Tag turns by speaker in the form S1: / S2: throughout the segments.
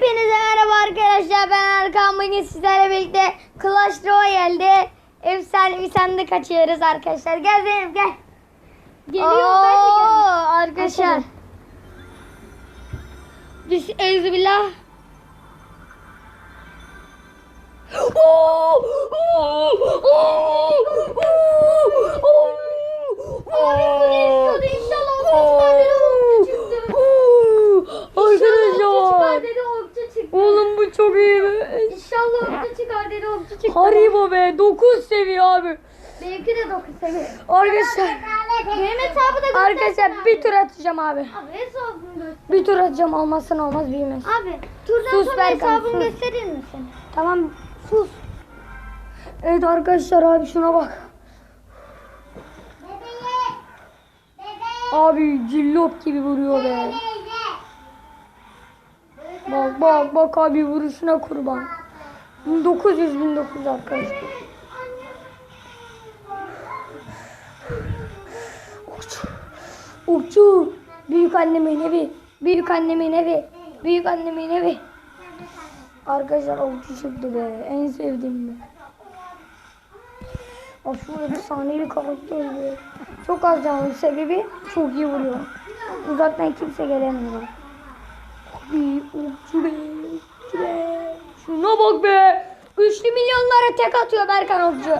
S1: Hepinize merhaba arkadaşlar. Ben Erkan. Bugün sizlerle birlikte Clash Royale'de efsane bir sandık açıyoruz arkadaşlar. Gel Zeynep gel.
S2: Geliyor ben de.
S1: Arkadaşlar. Düş Ezbillah. Oo! Oo! Oo! Oo!
S2: Abi bu ne istiyordu? İnşallah o
S1: Oo!
S2: çıkar dedi okçu çıktı.
S1: Oo!
S2: İnşallah okçu çıkar
S1: Arkadaşlar.
S2: dedi okçu çıktı.
S1: Oğlum bu çok iyi be.
S2: Çıkar dedi okçu çıktı.
S1: Haribo be 9 seviye abi.
S2: Benimki de 9 seviye.
S1: Arkadaşlar
S2: Benim hesabı da
S1: arkadaşlar bir tur atacağım abi.
S2: Abi hesabını göster.
S1: Bir tur atacağım olmazsa olmaz büyümez.
S2: Abi turdan
S1: Sus
S2: sonra
S1: Berkan,
S2: hesabını
S1: sus.
S2: gösterir misin?
S1: Tamam sus. Evet arkadaşlar abi şuna bak. Abi cillop gibi vuruyor be. Bak bak bak abi vuruşuna kurban. 1900 1900 arkadaşlar. Okçu. Okçu. Büyük annemin evi. Büyük annemin evi. Büyük annemin evi. Arkadaşlar okçu çıktı be. En sevdiğim be. Aa, şu efsanevi karakter be. Çok az canlı sebebi çok iyi vuruyor. Uzaktan kimse gelemiyor. Abi okçu be. Bak be. Üçlü milyonlara tek atıyor Berkan Okçu.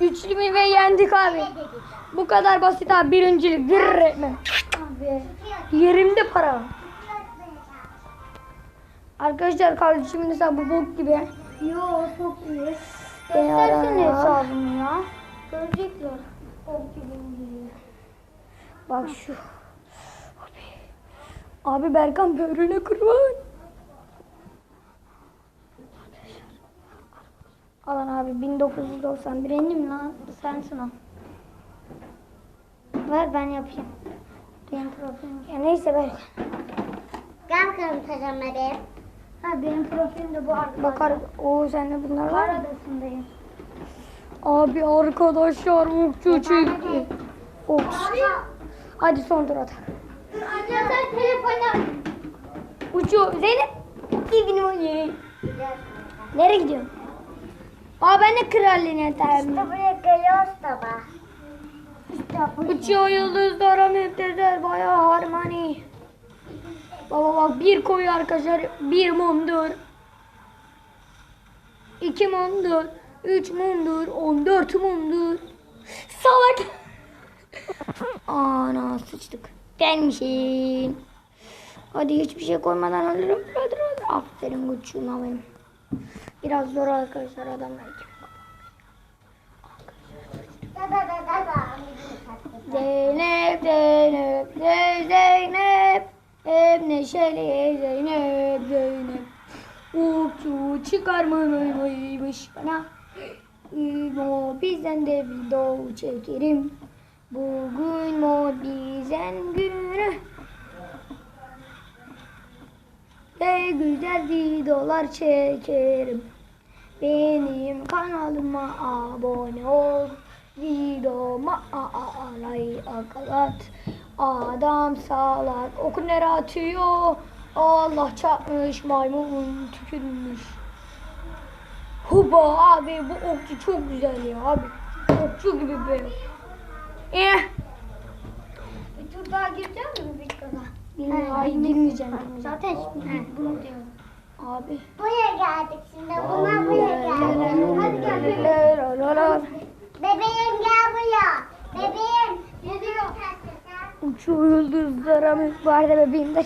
S1: Üçlü mi ve yendik abi. Bu kadar basit abi. Birincilik. Mi?
S2: Abi.
S1: Yerimde para. Arkadaşlar kardeşimin hesabı bok gibi.
S2: Yo çok iyi. Göstersene hesabını ya. Görecekler. Okçu gibi.
S1: Bak şu. Abi, abi Berkan böğrüne kurban. Alan abi 1991
S2: Benim lan sensin o. Ver ben yapayım. Benim profilim.
S1: Ya neyse Berkan.
S3: Gel kanıtacağım hadi.
S2: Ha benim profilim de bu arkadaşlar.
S1: Bakar. Oo sende bunlar var mı?
S2: adasındayım.
S1: Abi arkadaşlar okçu çekti. Okçu. Hadi son tur atak.
S2: Anne sen telefonu
S1: Uçuyor. Zeynep. Gidin oynayın. Nereye gidiyorsun? Aa ben de kralliğine
S3: İşte buraya geliyoruz da bak.
S1: Uçuyor yıldızlara müptezel bayağı harmoni. Baba bak bir koyu arkadaşlar bir mumdur. iki mumdur. Üç mumdur. On dört mumdur. Salak. Ana sıçtık. Gelmişim. Hadi hiçbir şey koymadan. Hadi hadi. Aferin koçuma benim. Biraz zor arkadaşlar adamlar.
S3: Da da da da da.
S1: Zeynep, Zeynep, Ze- Zeynep. Hep neşeli Zeynep, Zeynep. Uçu çıkarmamış bana. İmo bizden de video çekerim. Bugün mo bizden günü. Ve güzel videolar çekerim. Benim kanalıma abone ol. Videoma like at. Adam salak oku nereye atıyor? Allah çarpmış maymun tükürmüş. Huba abi bu okçu çok güzel ya abi. Okçu gibi be. Eh.
S2: Bir tur daha bir tura?
S1: Bilmiyorum. Ay girmeyeceğim.
S2: Zaten şimdi bunu diyorum.
S1: Abi.
S3: Buraya geldik şimdi. Buna buraya geldik. Hadi gel.
S1: La.
S3: Bebeğim gel buraya. Bebeğim. Yürüyor.
S1: Uçuyor yıldızlara arada bebeğim de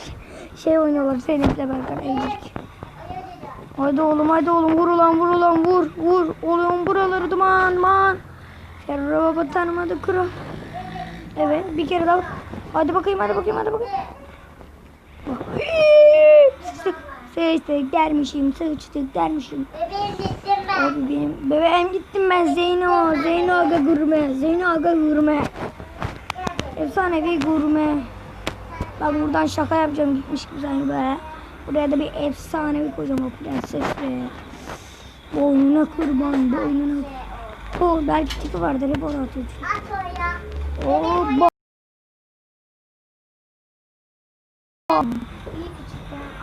S1: şey oynuyorlar Zeynep'le Berkan Elcik. Hadi oğlum hadi oğlum vur ulan vur ulan vur vur. Oğlum buraları duman man. Ferro baba tanımadı kuru. Evet bir kere daha. Hadi bakayım hadi bakayım hadi bakayım. Sıçtık. Sıçtık dermişim sıçtık dermişim.
S3: Bebeğim gittim ben.
S1: Abi benim bebeğim gittim ben Zeyno. Zeyno aga gurme. Zeyno aga gurme. Efsanevi gurme. Ben buradan şaka yapacağım gitmiş güzel be. Buraya da bir efsanevi kocaman o prensesle. Boynuna kurban boynuna. O belki tipi vardır hep oraya atıyor.
S3: At oraya.
S1: Oo,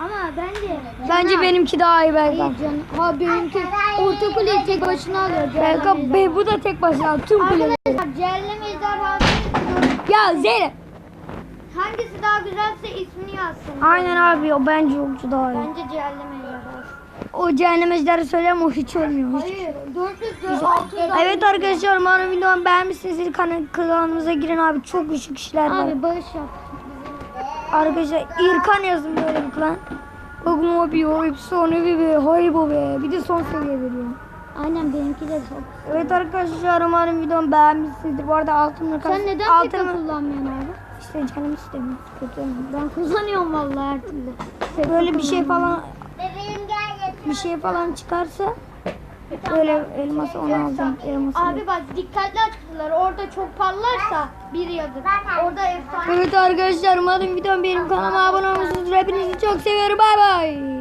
S2: Ama bence.
S1: Bence benimki daha iyi Berkan.
S2: Hayır canım. Ha benimki orta kuleyi tek başına alıyor.
S1: Berkan be, bu da tek başına tüm kule.
S2: Arkadaşlar cehennem ejderhası
S1: Ya Zeynep.
S2: hangisi daha güzelse ismini yazsın.
S1: Aynen abi o bence yokçu daha iyi.
S2: Bence cehennem ejderhası.
S1: O cehennem ejderi söyleme o hiç ölmüyor.
S2: Hayır 400 600
S1: Evet arkadaşlar umarım videomu beğenmişsiniz. Kan- Kanalımıza girin abi çok güçlü kişiler var.
S2: Abi bağış yap.
S1: Arkadaşlar İrkan yazın böyle bir klan. Ogmo bir o efsanevi be haybo be. Bir de son seviye veriyor.
S2: Aynen benimki de çok.
S1: Evet arkadaşlar umarım videomu beğenmişsinizdir. Bu arada altınla kaç...
S2: Sen neden
S1: altın
S2: kullanmıyorsun abi?
S1: İşte canım istemiyor. Kötü.
S2: Ben kullanıyorum vallahi her türlü.
S1: Böyle bir şey falan
S3: Bebeğim gel
S1: bir şey falan çıkarsa böyle elması onu alacağım. Elması.
S2: Abi bak dikkatli açtılar. Orada çok parlarsa bir yadır. Orada efsane.
S1: Evet arkadaşlar umarım videom benim kanalıma abone olmuşsunuz. Hepinizi çok seviyorum. Bye